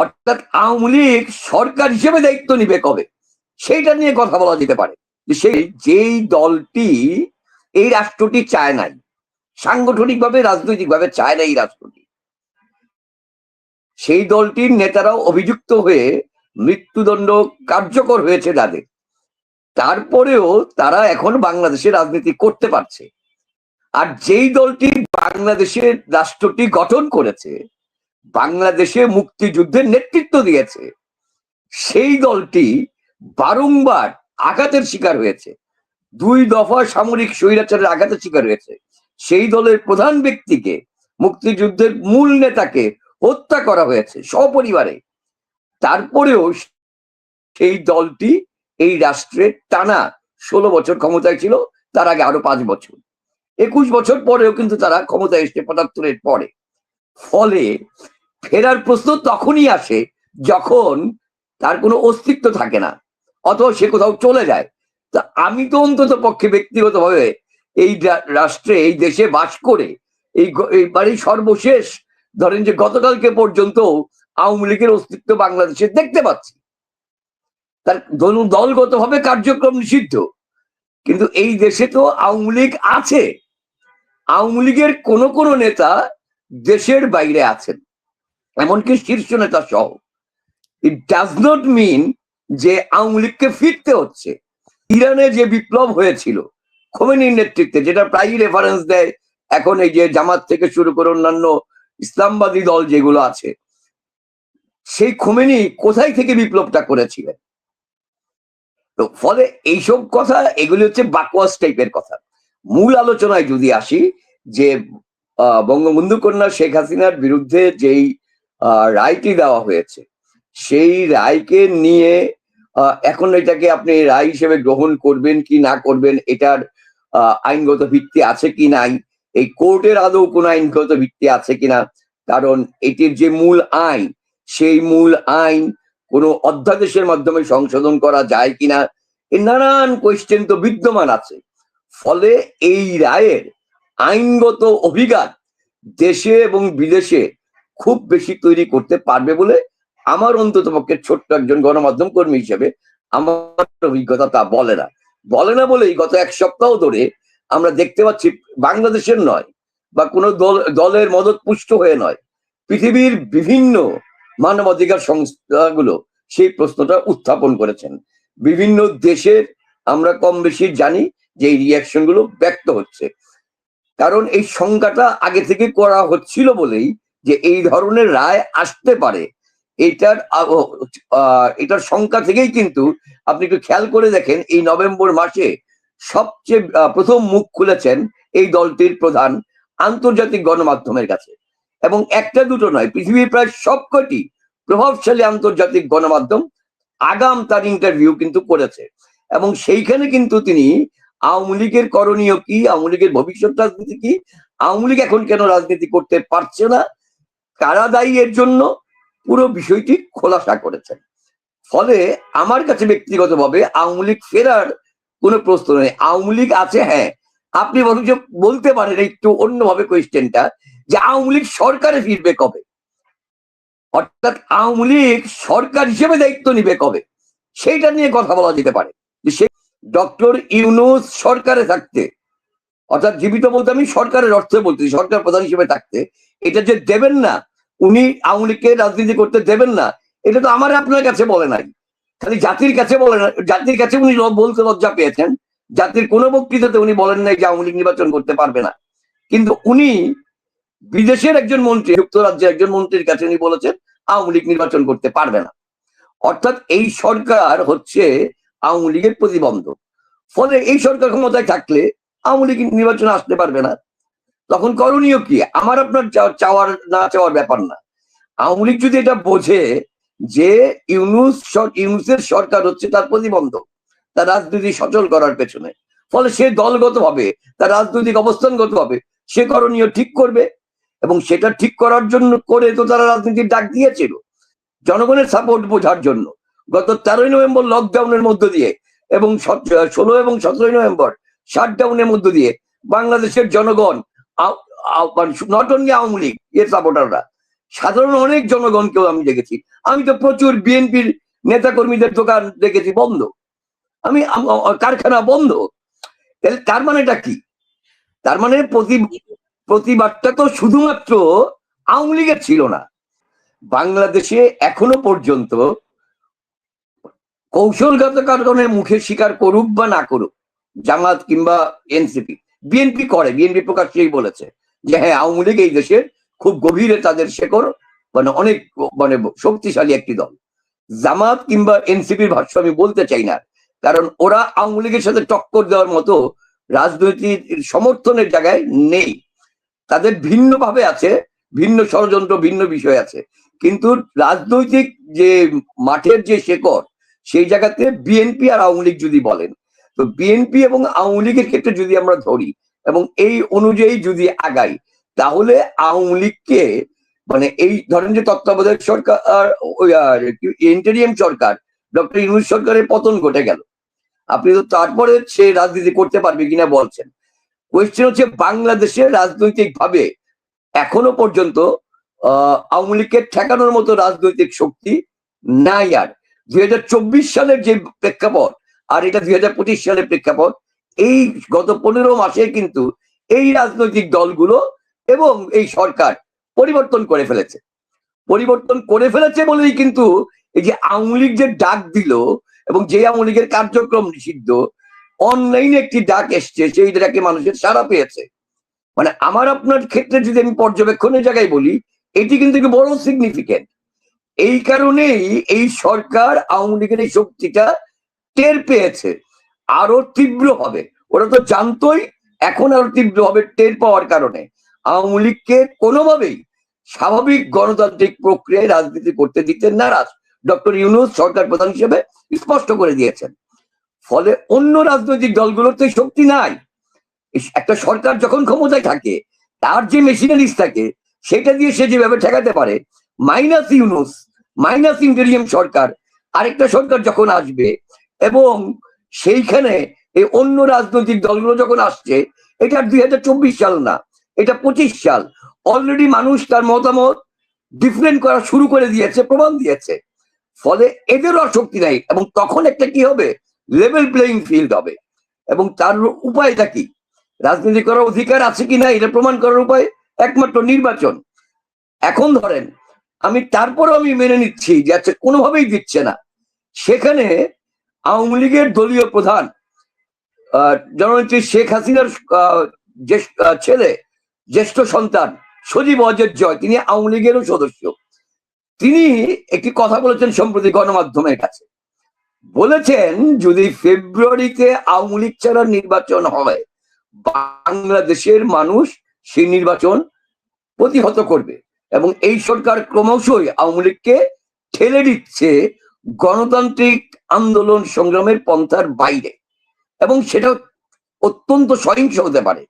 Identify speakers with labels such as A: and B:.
A: অর্থাৎ আওয়ামী লীগ সরকার হিসেবে দায়িত্ব নিবে কবে? সেইটা নিয়ে কথা বলা যেতে পারে। সেই যেই দলটি এই রাষ্ট্রটি চায় নাই, সাংগঠনিকভাবে, রাজনৈতিকভাবে চায় না এই রাষ্ট্রটি, সেই দলটির নেতারাও অভিযুক্ত হয়ে মৃত্যুদণ্ড কার্যকর হয়েছে তাদের। তারপরেও তারা এখন বাংলাদেশে রাজনীতি করতে পারছে। আর যেই দলটি বাংলাদেশের রাষ্ট্রটি গঠন করেছে বাংলাদেশে মুক্তিযুদ্ধের নেতৃত্ব দিয়েছে। সেই দলটি বারংবার আঘাতের শিকার হয়েছে। দুই দফা সামরিক স্বৈরাচারের আঘাতের শিকার হয়েছে। সেই দলের প্রধান ব্যক্তিকে মুক্তিযুদ্ধের মূল নেতাকে হত্যা করা হয়েছে সপরিবারে। তারপরেও সেই দলটি এই রাষ্ট্রের টানা ষোলো বছর ক্ষমতায় ছিল, তার আগে আরও পাঁচ বছর। একুশ বছর পরেও কিন্তু তারা ক্ষমতায় এসছে পঁচাত্তরের পরে। ফলে ফেরার প্রশ্ন তখনই আসে যখন তার কোনো অস্তিত্ব থাকে না, অথবা সে কোথাও চলে যায়। তা আমি তো অন্তত পক্ষে ব্যক্তিগতভাবে এই রাষ্ট্রে, এই দেশে বাস করে এই বাড়ির সর্বশেষ, ধরেন যে গতকালকে পর্যন্ত আওয়ামী লীগের অস্তিত্ব বাংলাদেশে দেখতে পাচ্ছি। তার ধরুন দলগতভাবে কার্যক্রম নিষিদ্ধ, কিন্তু এই দেশে তো আওয়ামী লীগ আছে। আওয়ামী লীগের কোন কোন নেতা দেশের বাইরে আছেন। এমনকি শীর্ষ নেতা সহ। ইট ডাজ নট মিন যে আওয়ামী লীগকে ফিরতে হচ্ছে। ইরানে যে বিপ্লব হয়েছিল খোমেনির নেতৃত্বে, যেটা প্রায়ই রেফারেন্স দেয়, এখন এই যে জামাত থেকে শুরু করে অন্যান্য ইসলামবাদী দল যেগুলো আছে, সেই খোমেনি কোথায় থেকে বিপ্লবটা করেছিলেন? তো ফলে এইসব কথা, এগুলি হচ্ছে বাকওয়াস টাইপের কথা। মূল আলোচনায় যদি আসি, যে বঙ্গবন্ধু কন্যা শেখ হাসিনার বিরুদ্ধে যেই রায়টি দেওয়া হয়েছে। সেই রায়কে নিয়ে এখন এটাকে আপনি রায় হিসেবে গ্রহণ করবেন কি না করবেন, এটার আইনগত ভিত্তি আছে কি নাই, এই কোর্টের আদৌ কোনো আইনগত ভিত্তি আছে কিনা, কারণ এটির যে মূল আইন, সেই মূল আইন কোনো অধ্যাদেশের মাধ্যমে সংশোধন করা যায় কিনা এই নানান কোয়েশ্চেন তো বিদ্যমান আছে। ফলে এই রায়ের আইনগত অভিঘাত দেশে এবং বিদেশে খুব বেশি তৈরি করতে পারবে বলে আমার অন্তত পক্ষে ছোট্ট একজন গণমাধ্যম কর্মী হিসেবে আমার অভিজ্ঞতা তা বলে না। বলে না বলেই গত এক সপ্তাহ ধরে আমরা দেখতে পাচ্ছি বাংলাদেশের নয় বা কোনো দল, দলের মদত পুষ্ট হয়ে নয়, পৃথিবীর বিভিন্ন মানবাধিকার সংস্থাগুলো সেই প্রশ্নটা উত্থাপন করেছেন। বিভিন্ন দেশের আমরা কম বেশি জানি যে এই রিয়াকশনগুলো ব্যক্ত হচ্ছে। কারণ এই সংখ্যাটা আগে থেকে করা হচ্ছিল বলেই যে এই ধরনের রায় আসতে পারে, এটার এটার সংখ্যা থেকেই কিন্তু আপনি একটু খেয়াল করে দেখেন, এই নভেম্বর মাসে সবচেয়ে প্রথম মুখ খুলেছেন এই দলটির প্রধান আন্তর্জাতিক গণমাধ্যমের কাছে। এবং একটা দুটো নয়, পৃথিবীর প্রায় সবকটি প্রভাবশালী আন্তর্জাতিক গণমাধ্যম আগাম তার ইন্টারভিউ কিন্তু করেছে। এবং সেইখানে কিন্তু তিনি আওয়ামী লীগের করণীয় কি, আওয়ামী লীগের ভবিষ্যৎ রাজনীতি কি, আওয়ামী লীগ এখন কেন রাজনীতি করতে পারছে না কারা দায়ী এর জন্য পুরো বিষয়টি খোলাসা করেছেন। ফলে আমার কাছে ব্যক্তিগতভাবে আওয়ামী লীগ ফেরার কোনো প্রশ্ন নেই। আওয়ামী লীগ আছে হ্যাঁ। আপনি বরঞ্চ বলতে পারেন একটু অন্যভাবে কোয়েশ্চেনটা যে আওয়ামী লীগ সরকারে ফিরবে কবে? অর্থাৎ আওয়ামী লীগ সরকার হিসেবে দায়িত্ব নিবে কবে? সেইটা নিয়ে কথা বলা যেতে পারে। সে ডক্টর ইউনুস সরকারে থাকতে, অর্থাৎ জীবিত বলতে আমি সরকারের অর্থে বলতেছি সরকার প্রধান হিসেবে থাকতে, এটা যে দেবেন না উনি আওয়ামী লীগকে রাজনীতি করতে দেবেন না, এটা তো আমার আপনার কাছে বলে নাই। খালি জাতির কাছে বলে না, জাতির কাছে উনি বলতে লজ্জা পেয়েছেন। জাতির কোনো বক্তৃতাতে উনি বলেন নাই যে আওয়ামী লীগ নির্বাচন করতে পারবে না। কিন্তু উনি বিদেশের একজন মন্ত্রী, যুক্তরাজ্যের একজন মন্ত্রীর কাছে উনি বলেছেন, আওয়ামী লীগ নির্বাচন করতে পারবে না। অর্থাৎ এই সরকার হচ্ছে আওয়ামী লীগের প্রতিবন্ধক। ফলে এই সরকার ক্ষমতায় থাকলে আওয়ামী লীগ নির্বাচনে আসতে পারবে না। তখন করণীয় কি? আমার আপনার চাওয়ার না চাওয়ার ব্যাপার না। আওয়ামী যদি এটা বোঝে যে ইউনুস ইউনুসের সরকার হচ্ছে তার প্রতিবন্ধক, তার রাজনীতি সচল করার পেছনে। ফলে সে দলগত ভাবে তার রাজনৈতিক অবস্থানগত ভাবে সে করণীয় ঠিক করবে এবং সেটা ঠিক করার জন্য করে তো তারা রাজনীতির ডাক দিয়েছিল। জনগণের সাপোর্ট বোঝার জন্য। গত তেরোই নভেম্বর লকডাউনের মধ্য দিয়ে এবং ষোলো এবং সতেরোই নভেম্বর শাটডাউনের মধ্য দিয়ে বাংলাদেশের জনগণ নট অনলি আওয়ামী লীগ, এর সাপোর্টাররা সাধারণ অনেক জনগণকেও আমি দেখেছি। আমি তো প্রচুর বিএনপির নেতাকর্মীদের দোকান দেখেছি, বন্ধ। আমি কারখানা বন্ধ। তাহলে তার মানেটা কি? তার মানে প্রতি প্রতিবাদটা তো শুধুমাত্র আওয়ামী লীগের ছিল না। বাংলাদেশে এখনও পর্যন্ত কৌশলগত কারণে মুখে স্বীকার করুক বা না করুক, জামাত কিংবা এনসিপি বিএনপি করে, বিএনপি প্রকাশ্যেই বলেছে যে হ্যাঁ আওয়ামী লীগ এই দেশের খুব গভীরে তাদের শেকড় মানে অনেক মানে শক্তিশালী একটি দল। জামাত কিংবা এনসিপির ভাষ্য আমি বলতে চাই না, কারণ ওরা আওয়ামী লীগের সাথে টক্কর দেওয়ার মতো রাজনৈতিক সমর্থনের জায়গায় নেই। তাদের ভিন্ন ভাবে আছে, ভিন্ন ষড়যন্ত্র, ভিন্ন বিষয় আছে। কিন্তু রাজনৈতিক যে মাঠের যে শেকড়, সেই জায়গাতে বিএনপি আর আওয়ামী লীগ যদি বলেন তো বিএনপি এবং আওয়ামী লীগের ক্ষেত্রে যদি আমরা ধরি এবং এই অনুযায়ী যদি আগাই, তাহলে আওয়ামী লীগকে মানে এই ধরেন যে তত্ত্বাবধায়ক সরকার ইন্টারিয়াম সরকার ডক্টর ইউনুস সরকারের পতন ঘটে গেল। আপনি তো তারপরে সে রাজনীতি করতে পারবে কিনা বলছেন। কোয়েশ্চেন হচ্ছে বাংলাদেশে রাজনৈতিক ভাবে এখনও পর্যন্ত আওয়ামী লীগকে ঠেকানোর মতো রাজনৈতিক শক্তি নাই আর। দুই হাজার চব্বিশ সালের যে প্রেক্ষাপট আর এটা দুই হাজার পঁচিশ সালের প্রেক্ষাপট। এই গত পনেরো মাসে কিন্তু এই রাজনৈতিক দলগুলো এবং এই সরকার পরিবর্তন করে ফেলেছে। পরিবর্তন করে ফেলেছে বলেই কিন্তু এই যে আওয়ামী লীগ যে ডাক দিল এবং যে আওয়ামী লীগের কার্যক্রম নিষিদ্ধ, অনলাইনে একটি ডাক এসছে, সেই ডাকে মানুষের সাড়া পেয়েছে। মানে আমার আপনার ক্ষেত্রে যদি আমি পর্যবেক্ষণের জায়গায় বলি, এটি কিন্তু বড় সিগনিফিকেন্ট এই কারণেই এই সরকার আওয়ামী লীগের এই শক্তিটা টের পেয়েছে, আরও তীব্র হবে। ওরা তো জানতোই, এখন আরও তীব্র হবে টের পাওয়ার কারণে। আওয়ামী লীগকে কোনোভাবেই স্বাভাবিক গণতান্ত্রিক প্রক্রিয়ায় রাজনীতি করতে দিতে নারাজ। ডক্টর ইউনুস সরকার প্রধান হিসেবে স্পষ্ট করে দিয়েছেন। ফলে অন্য রাজনৈতিক দলগুলোর তো শক্তি নাই। একটা সরকার যখন ক্ষমতায় থাকে, তার যে মেশিনারিজ থাকে, সেটা দিয়ে সে যেভাবে ঠেকাতে পারে, মাইনাস ইউনুস, মাইনাস ইন্টেরিয়াম সরকার, আরেকটা সরকার যখন আসবে এবং সেইখানে এই অন্য রাজনৈতিক দলগুলো যখন আসছে, এটা দুই হাজার চব্বিশ সাল না, এটা পঁচিশ সাল। অলরেডি মানুষ তার মতামত ডিফারেন্ট করা শুরু করে দিয়েছে, প্রমাণ দিয়েছে। ফলে এদেরও আর শক্তি নাই এবং তখন একটা কি হবে? লেভেল প্লেইং ফিল্ড হবে। এবং তার উপায়টা কি? রাজনীতি করার অধিকার আছে কি না, এটা প্রমাণ করার উপায় একমাত্র নির্বাচন। এখন ধরেন, আমি তারপরও আমি মেনে নিচ্ছি যে আচ্ছা কোনোভাবেই দিচ্ছে না। সেখানে আওয়ামী লীগের দলীয় প্রধান জননেত্রী শেখ হাসিনার ছেলে, জ্যেষ্ঠ সন্তান সজীব অজের জয়, তিনি আওয়ামী লীগেরও সদস্য। তিনি একটি কথা বলেছেন সম্প্রতি গণমাধ্যমের কাছে। বলেছেন, যদি ফেব্রুয়ারিতে আওয়ামী লীগ ছাড়া নির্বাচন হয়, বাংলাদেশের মানুষ সেই নির্বাচন প্রতিহত করবে এবং এই সরকার ক্রমশই আওয়ামী লীগকে ঠেলে দিচ্ছে গণতান্ত্রিক আন্দোলন সংগ্রামের পন্থার বাইরে। এবং সেটা অত্যন্ত সহিংস হতে পারে।